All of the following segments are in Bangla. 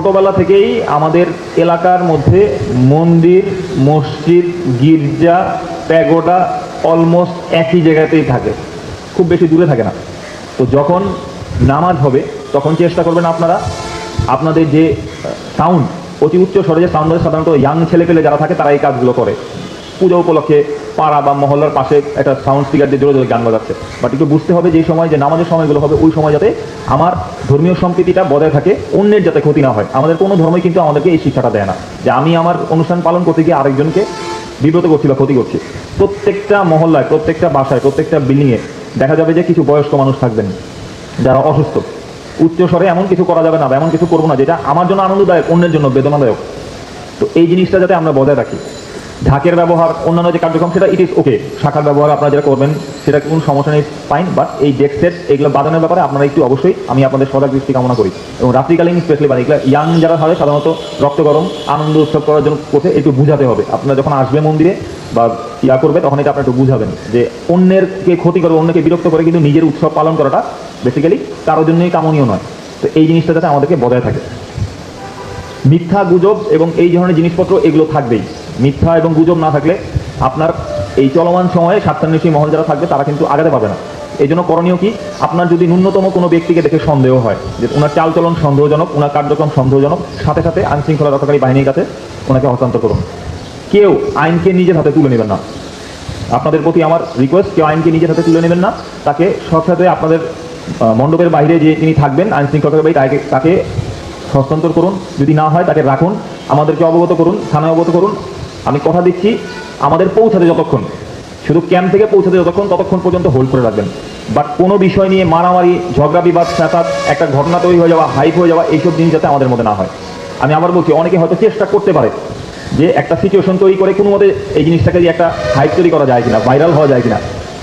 ছোটবেলা থেকেই আমাদের এলাকার মধ্যে মন্দির, মসজিদ, গির্জা, প্যাগোডা অলমোস্ট একই জায়গাতেই থাকে। খুব বেশি দূরে থাকে না। তো যখন নামাজ হবে, তখন চেষ্টা করবেন আপনারা আপনাদের যে সাউন্ড অতি উচ্চ স্বরে যে সাউন্ড সাধারণত ইয়াং ছেলে পেলে যারা থাকে, তারা এই কাজগুলো করে। পুজো উপলক্ষে পাড়া বা মহল্লার পাশে একটা সাউন্ড স্পিকার দিয়ে জোরে জোরে গান বাজাচ্ছে। বাট একটু বুঝতে হবে যে সময়, যে নামাজের সময়গুলো হবে, ওই সময় যাতে আমার ধর্মীয় সম্প্রীতিটা বজায় থাকে, অন্যের যাতে ক্ষতি না হয়। আমাদের কোনো ধর্মই কিন্তু আমাদেরকে এই শিক্ষাটা দেয় না। যে আমি আমার অনুষ্ঠান পালন করতে গিয়ে আরেকজনকে বিব্রত করছি বা ক্ষতি করছি। প্রত্যেকটা মহল্লায়, প্রত্যেকটা বাসায়, প্রত্যেকটা বিল্ডিংয়ে দেখা যাবে যে কিছু বয়স্ক মানুষ থাকবেন, যারা অসুস্থ। উচ্চ স্বরে এমন কিছু করা যাবে না বা এমন কিছু করব না, যেটা আমার জন্য আনন্দদায়ক, অন্যের জন্য বেদনাদায়ক। তো এই জিনিসটা যাতে আমরা বজায় রাখি। ঢাকের ব্যবহার, অন্যান্য যে কার্যক্রম, সেটা ইট ইজ ওকে শাখার ব্যবহার আপনারা যেটা করবেন, সেটা কোনো সমস্যা নেই ফাইন বাট এই ডেক সেট এগুলো বাজানোর ব্যাপারে আপনারা একটু অবশ্যই, আমি আপনাদের সজাগ দৃষ্টি কামনা করি। এবং রাত্রিকালীন স্পেশালি মানে এগুলো ইয়াং যারা হয় সাধারণত রক্ত গরম, আনন্দ উৎসব করার জন্য করতে একটু বুঝাতে হবে। আপনারা যখন আসবে মন্দিরে বা ইয়া করবে, তখন এটা আপনারা একটু বুঝাবেন যে অন্যেরকে ক্ষতি করবে অন্যকে বিরক্ত করে, কিন্তু নিজের উৎসব পালন করাটা বেসিক্যালি কারোর জন্যই কামনীয় নয়। তো এই জিনিসটা যাতে আমাদেরকে বজায় থাকে। মিথ্যা গুজব এবং এই ধরনের জিনিসপত্র এগুলো থাকবেই। মিথ্যা এবং গুজব না থাকলে আপনার এই চলমান সময়ে স্বার্থান্বেষী মহল যারা থাকবে, তারা কিন্তু আগাতে পারবে না। এই জন্য করণীয় কি? আপনার যদি ন্যূনতম কোনো ব্যক্তিকে দেখে সন্দেহ হয়, যে ওনার চালচলন সন্দেহজনক ওনার কার্যক্রম সন্দেহজনক, সাথে সাথে আইন শৃঙ্খলা রক্ষাকারী বাহিনীর কাছে ওনাকে হস্তান্তর করুন। কেউ আইনকে নিজের হাতে তুলে নেবেন না। আপনাদের প্রতি আমার রিকোয়েস্ট কেউ আইনকে নিজের হাতে তুলে নেবেন না। তাকে সাথে আপনাদের মণ্ডপের বাইরে যে তিনি থাকবেন আইন শৃঙ্খলা বাহিনী তাকে তাকে হস্তান্তর করুন। যদি না হয় তাকে রাখুন। আমাদেরকে অবগত করুন, থানায় অবগত করুন। আমি কথা দিচ্ছি, আমাদের পৌঁছাতে যতক্ষণ। শুধু ক্যাম্প থেকে পৌঁছাতে যতক্ষণ, ততক্ষণ পর্যন্ত হোল্ড করে রাখবেন। বাট কোনো বিষয় নিয়ে মারামারি, ঝগড়া, বিবাদ, ফ্যাসাদ, একটা ঘটনা তৈরি হয়ে যাওয়া হাইপ হয়ে যাওয়া, এইসব জিনিস যাতে আমাদের মধ্যে না হয়। আমি আবার বলছি, অনেকে হয়তো চেষ্টা করতে পারে যে একটা সিচুয়েশন তৈরি করে কোনো মতে এই জিনিসটাকে দিয়ে একটা হাইপ তৈরি করা যায় কিনা ভাইরাল হওয়া যায় কিনা।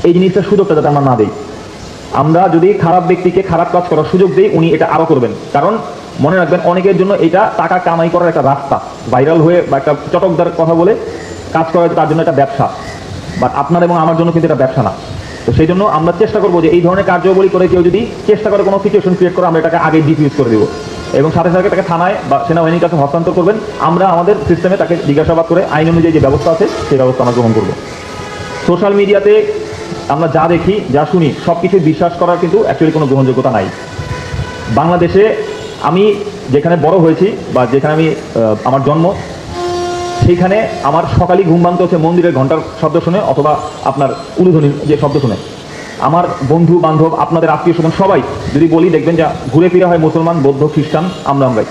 এই জিনিসটার সুযোগটা যাতে আমরা না দিই। আমরা যদি খারাপ ব্যক্তিকে খারাপ কাজ করার সুযোগ দিই, উনি এটা আরও করবেন। কারণ মনে রাখবেন, অনেকের জন্য এটা টাকা কামাই করার একটা রাস্তা। ভাইরাল হয়ে বা একটা চটকদার কথা বলে কাজ করা তার জন্য একটা ব্যবসা। বাট আপনার এবং আমার জন্য কিন্তু এটা ব্যবসা না। তো সেই জন্য আমরা চেষ্টা করব যে এই ধরনের কার্যবলী করে কেউ যদি চেষ্টা করে কোনো সিচুয়েশন ক্রিয়েট করে, আমরা এটাকে আগে ডিফিউজ করে দেবো। এবং সাথে সাথে তাকে থানায় বা সেনাবাহিনীর কাছে হস্তান্তর করবেন। আমরা আমাদের সিস্টেমে তাকে জিজ্ঞাসাবাদ করে আইন অনুযায়ী যে ব্যবস্থা আছে, সেই ব্যবস্থা আমরা গ্রহণ করব। সোশ্যাল মিডিয়াতে আমরা যা দেখি, যা শুনি সব কিছু বিশ্বাস করার কিন্তু অ্যাকচুয়ালি কোনো গ্রহণযোগ্যতা নাই। বাংলাদেশে আমি যেখানে বড় হয়েছি বা যেখানে আমি আমার জন্ম, সেইখানে আমার সকালই ঘুম ভাঙতে হচ্ছে মন্দিরের ঘণ্টার শব্দ শুনে অথবা আপনার উলুধ্বনির যে শব্দ শুনে। আমার বন্ধু, বান্ধব, আপনাদের আত্মীয় স্বজন, সবাই যদি বলি, দেখবেন যে ঘুরে ফিরে হয় মুসলমান, বৌদ্ধ, খ্রিস্টান, আমরা আমরাই।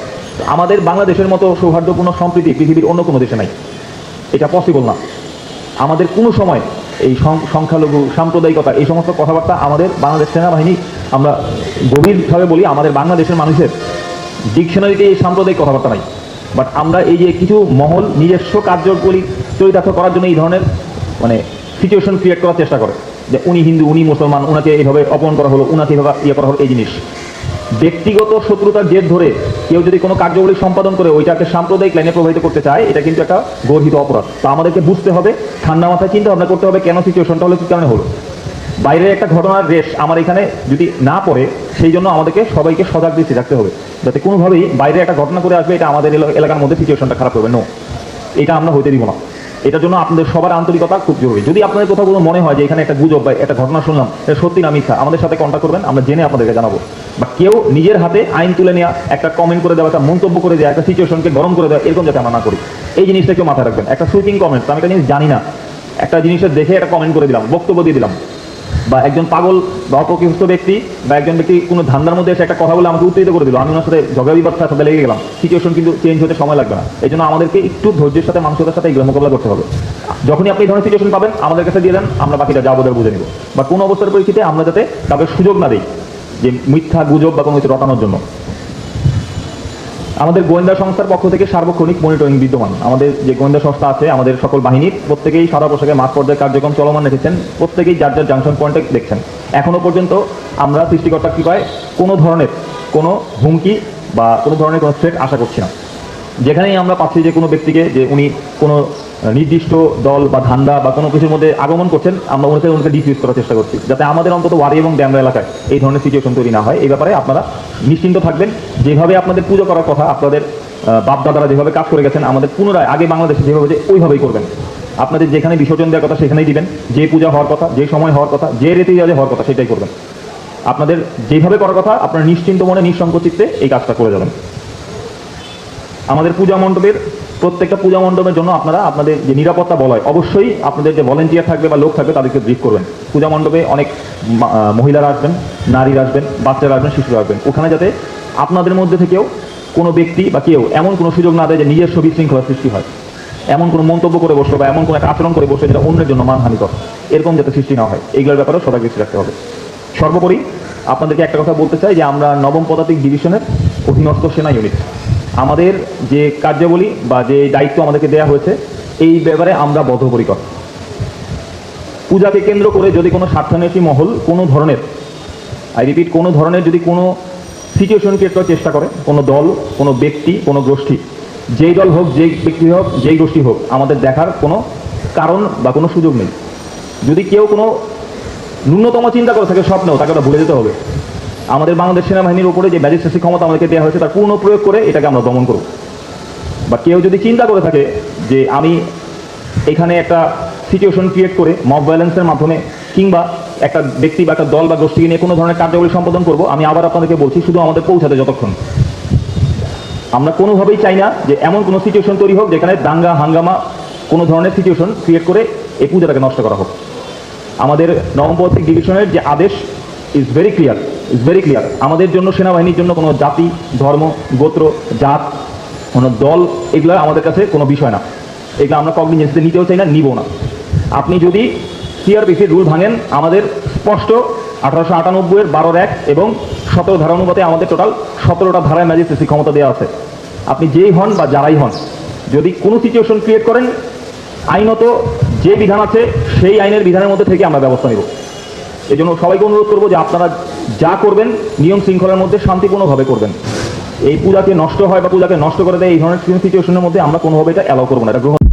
আমাদের বাংলাদেশের মতো সৌহার্দ্যপূর্ণ সম্প্রীতি পৃথিবীর অন্য কোনো দেশে নাই। এটা পসিবল না। আমাদের কোনো সময় এই সংখ্যালঘু সাম্প্রদায়িকতা, এই সমস্ত কথাবার্তা আমাদের বাংলাদেশ সেনাবাহিনী আমরা গভীরভাবে বলি, আমাদের বাংলাদেশের মানুষের ডিকশনারিতে এই সাম্প্রদায়িক কথাবার্তা নাই। বাট আমরা এই যে কিছু মহল, নিজস্ব কার্যকরী চরিতার্থ করার জন্য এই ধরনের মানে সিচুয়েশন ক্রিয়েট করার চেষ্টা করে। যে উনি হিন্দু, উনি মুসলমান, উনাকে এইভাবে অপমান করা হলো, উনাকে এইভাবে ইয়ে করা হলো, এই জিনিস। ব্যক্তিগত শত্রুতার জেদ ধরে কেউ যদি কোনো কার্যবলী সম্পাদন করে, ওইটাকে সাম্প্রদায়িক লাইনে প্রভাবিত করতে চায়, এটা কিন্তু একটা গর্হিত অপরাধ। তো আমাদেরকে বুঝতে হবে, ঠান্ডা মাথায় চিন্তা ভাবনা করতে হবে কেন সিচুয়েশনটা হলো, কি কারণে হলো। বাইরের একটা ঘটনার রেশ আমার এখানে যদি না পড়ে, সেই জন্য আমাদেরকে সবাইকে সজাগ দৃষ্টি রাখতে হবে, যাতে কোনোভাবেই বাইরে একটা ঘটনা করে আসবে, এটা আমাদের এলা- এলাকার মধ্যে সিচুয়েশনটা খারাপ হবে। নো এটা আমরা হইতে দিব না। এটার জন্য আপনাদের সবার আন্তরিকতা খুব জরুরি। যদি আপনাদের কোথাও কোনো মনে হয় যে এখানে একটা গুজব বা একটা ঘটনা শুনলাম সত্যি না মিথ্যা, আমাদের সাথে কন্ট্যাক্ট করবেন, আমরা জেনে আপনাদেরকে জানাব। বা কেউ নিজের হাতে আইন তুলে নেওয়া একটা কমেন্ট করে দেওয়া, একটা মন্তব্য করে দেওয়া, একটা সিচুয়েশনকে গরম করে দেওয়া, এরকম যাতে আমরা না করি। এই জিনিসটা কেউ মাথায় রাখবেন একটা সুইপিং কমেন্ট আমি একটা জিনিস জানি না। একটা জিনিসটা দেখে একটা কমেন্ট করে দিলাম, বক্তব্য দিয়ে দিলাম। বা একজন পাগল বা অপকৃষ্ট ব্যক্তি বা একজন ব্যক্তি কোনো ধান্দার মধ্যে এসে একটা কথা বলে আমাকে উত্তেজিত করে দিল। আমি ওনার সাথে ঝগড়া বিবাদ সাথে লেগে গেলাম। সিচুয়েশন কিন্তু চেঞ্জ হতে সময় লাগবে না। এই জন্য আমাদেরকে একটু ধৈর্যের সাথে মানুষের সাথে এগুলো মোকাবিলা করতে হবে। যখনই আপনি এই ধরনের সিচুয়েশন পাবেন, আমাদের কাছে দিয়ে দেন, আমরা বাকিটা যা বোধহয় বুঝে নিব। বা কোনো অবস্থার পরিস্থিতি আমরা যাতে কাউকে সুযোগ না দিই যে মিথ্যা গুজব বা কোনো কিছু রটানোর জন্য। আমাদের গোয়েন্দা সংস্থার পক্ষ থেকে সার্বক্ষণিক মনিটরিং বিদ্যমান। আমাদের যে গোয়েন্দা সংস্থা আছে, আমাদের সকল বাহিনীর প্রত্যেকেই সারা পোশাকে মাঠ পর্যায়ে কার্যক্রম চলমান রেখেছেন, প্রত্যেকেই যার যার জাংশন পয়েন্টে দেখছেন। এখনও পর্যন্ত আমরা সৃষ্টিকর্তা কৃপায় কোনো ধরনের কোনো হুমকি বা কোনো ধরনের কোনো থ্রেট আশা করছি না। যেখানেই আমরা পাচ্ছি যে কোনো ব্যক্তিকে, যে উনি কোনো নির্দিষ্ট দল বা ধান্দা বা কোনো কিছুর মধ্যে আগমন করছেন, আমরা ওনাকে ওনাকে ডিফিউজ করার চেষ্টা করছি। যাতে আমাদের অন্তত ওয়ারি এবং ড্যামরা এলাকায় এই ধরনের সিচুয়েশন তৈরি না হয়। এই ব্যাপারে আপনারা নিশ্চিন্ত থাকবেন। যেভাবে আপনাদের পুজো করার কথা, আপনাদের বাপ দাদারা যেভাবে কাজ করে গেছেন, আমাদের পুনরায় আগে বাংলাদেশে যেভাবে যে ওইভাবেই করবেন। আপনাদের যেখানে বিসর্জন দেওয়ার কথা সেখানেই দিবেন। যে পূজা হওয়ার কথা, যে সময় হওয়ার কথা, যে রেতে যাতে হওয়ার কথা সেটাই করবেন। আপনাদের যেভাবে করার কথা, আপনারা নিশ্চিন্ত মনে নিঃসংকোচিত্তে এই কাজটা করে যাবেন। আমাদের পূজা মণ্ডপের প্রত্যেকটা পূজা মণ্ডপের জন্য আপনারা আপনাদের যে নিরাপত্তা বলয় অবশ্যই আপনাদের যে ভলেন্টিয়ার থাকবে বা লোক থাকবে তাদেরকে ব্রিফ করবেন। পূজা মণ্ডপে অনেক মহিলারা আসবেন, নারীরা আসবেন, বাচ্চারা আসবেন, শিশুরা আসবেন। ওখানে যাতে আপনাদের মধ্যে থেকেও কোনো ব্যক্তি বা কেউ এমন কোনো সুযোগ না দেয় যে নিজস্ব বিশৃঙ্খলা সৃষ্টি হয়। এমন কোনো মন্তব্য করে বসল বা এমন কোনো একটা আচরণ করে বসল যেটা অন্যের জন্য মানহানিকর এরকম যাতে সৃষ্টি না হয়। এইগুলোর ব্যাপারেও সবাই দৃষ্টি রাখতে হবে। সর্বোপরি আপনাদেরকে একটা কথা বলতে চাই যে আমরা নবম পদাতিক ডিভিশনের অধীনস্থ সেনা ইউনিট আমাদের যে কার্যাবলী বা যে দায়িত্ব আমাদেরকে দেওয়া হয়েছে, এই ব্যাপারে আমরা বদ্ধপরিকর। পূজাকে কেন্দ্র করে যদি কোনো স্বার্থান্বেষী মহল কোনো ধরনের আই রিপিট কোনো ধরনের যদি কোনো সিচুয়েশনকে করার চেষ্টা করে, কোনো দল, কোনো ব্যক্তি, কোনো গোষ্ঠী, যেই দল হোক, যেই ব্যক্তি হোক, যেই গোষ্ঠী হোক, আমাদের দেখার কোনো কারণ বা কোনো সুযোগ নেই। যদি কেউ কোনো ন্যূনতম চিন্তা করে থাকে, স্বপ্নেও, তাকে ওটা ভুলে যেতে হবে। আমাদের বাংলাদেশ সেনাবাহিনীর উপরে যে ম্যাজিস্ট্রেসি ক্ষমতা আমাদেরকে দেওয়া হয়েছে, তার পূর্ণ প্রয়োগ করে এটাকে আমরা দমন করব। বা কেউ যদি চিন্তা করে থাকে যে আমি এখানে একটা সিচুয়েশন ক্রিয়েট করে মব ভায়োলেন্সের মাধ্যমে কিংবা একটা ব্যক্তি বা একটা দল বা গোষ্ঠীকে নিয়ে কোনো ধরনের কার্যাবলী সম্পাদন করব, আমি আবার আপনাদেরকে বলছি, শুধু আমাদের পৌঁছাতে যতক্ষণ। আমরা কোনোভাবেই চাই না যে এমন কোনো সিচুয়েশন তৈরি হোক যেখানে দাঙ্গা, হাঙ্গামা কোনো ধরনের সিচুয়েশন ক্রিয়েট করে এই পূজাটাকে নষ্ট করা হোক। আমাদের নবমপত্রিক ডিভিশনের যে আদেশ is very clear is very clear আমাদের জন্য, সেনাবাহিনীর জন্য কোনো জাতি, ধর্ম, গোত্র, জাত, কোনো দল, এগুলো আমাদের কাছে কোনো বিষয় না। এগুলো আমরা কগনিজেন্সিতে নিতেও চাই না নিব না। আপনি যদি সিআরপিসির রুল ভাঙেন, আমাদের স্পষ্ট আঠারোশো আটানব্বইয়ের বারোর এক এবং সতেরো ধারা অনুপাতে আমাদের টোটাল সতেরোটা ধারায় ম্যাজিস্ট্রেসি ক্ষমতা দেওয়া আছে। আপনি যেই হন বা যারাই হন, যদি কোনো সিচুয়েশন ক্রিয়েট করেন, আইনত যে বিধান আছে, সেই আইনের বিধানের মধ্যে থেকে আমরা ব্যবস্থা নেব। এই জন্য সবাইকে অনুরোধ করব যে আপনারা যা করবেন, নিয়ম শৃঙ্খলার মধ্যে শান্তিপূর্ণভাবে করবেন। এই পূজাকে নষ্ট হয় বা পূজাকে নষ্ট করে দেয় এই ধরনের সিচুয়েশনের মধ্যে আমরা কোনোভাবে এটা অ্যালাউ করব না। এটা গ্রহণ